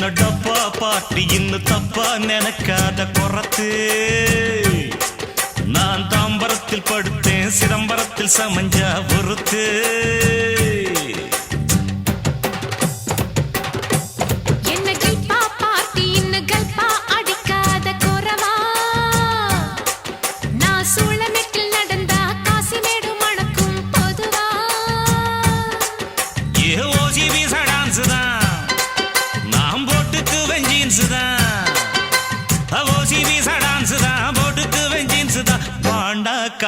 என்ன டப்பா பாட்டி இன்னும் தப்பா நினைக்காத குறத்து நான் தாம்பரத்தில் படுத்தேன் சிதம்பரத்தில் சமஞ்சா பொறுத்து.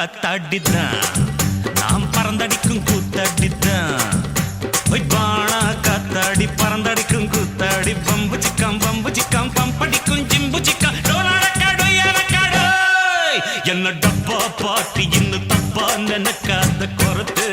காத்தாடிதான் நாம் பறந்தடிக்கும் கூத்தாடிதான் ஒய் பாணா காத்தாடி பறந்தடிக்கும் கூத்தாடி பம்பு சிக்கம் பம்பு சிக்கம் பம்படிக்கும் ஜிம்பு சிக்கம். என்ன டப்பா பாட்டி இன்னும் தப்பா நினைக்காத குறத்து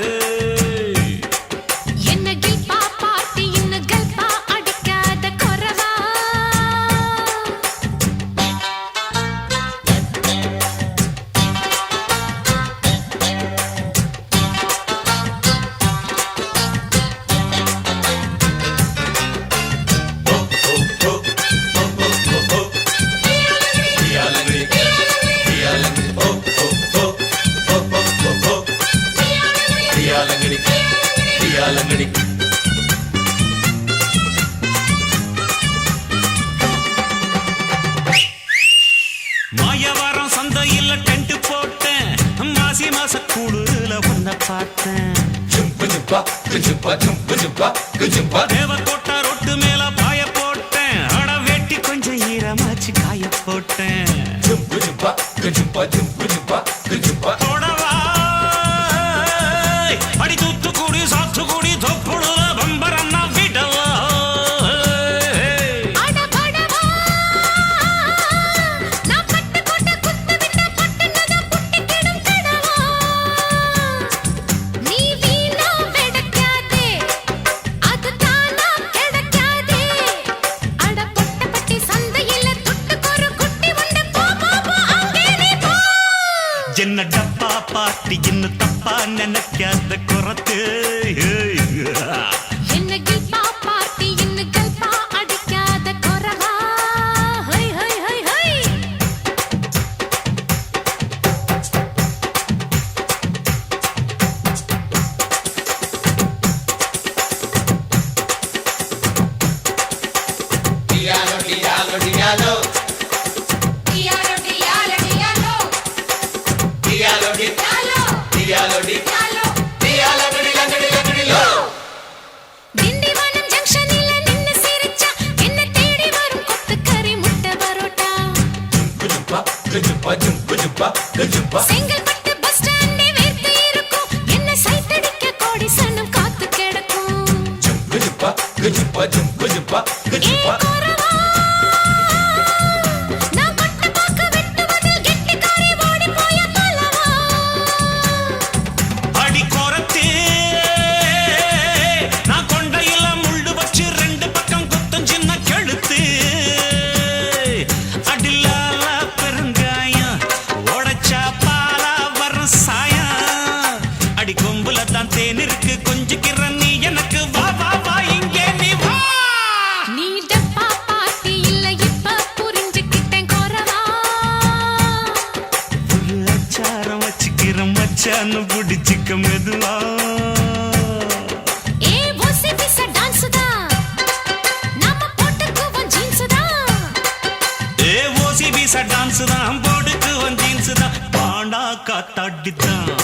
மாயவாரம் சந்தையில் டென்ட் போட்டேன். மாசி மாச கூடுல ஒன்ன பார்த்தேன். தேவக்கோட்டை ரொட்டு மேல பாய போட்டேன். அட வெட்டி கொஞ்சம் ஈரமாச்சு காய போட்டேன். தொடவா அடி தூத்துக்குடி பாட்டி இன்னும் தப்பா நினைக்காத குறத்து என்ன கல்பா செங்கல்பட்டு பஸ் ஸ்டாண்டே வேர்த்து இருக்கும். என்ன சைத்தடிக்க கோடி சனம் காத்து கிடக்கும். ஏ குறவா நான் மச்சான்னு பிடிச்சிக்க மெதுவா டான்ஸ் தான் நாம போட்டுக்குவோம் ஜீன்ஸ் தான் போடுக்கு பாண்டா காத்தாடித்தான்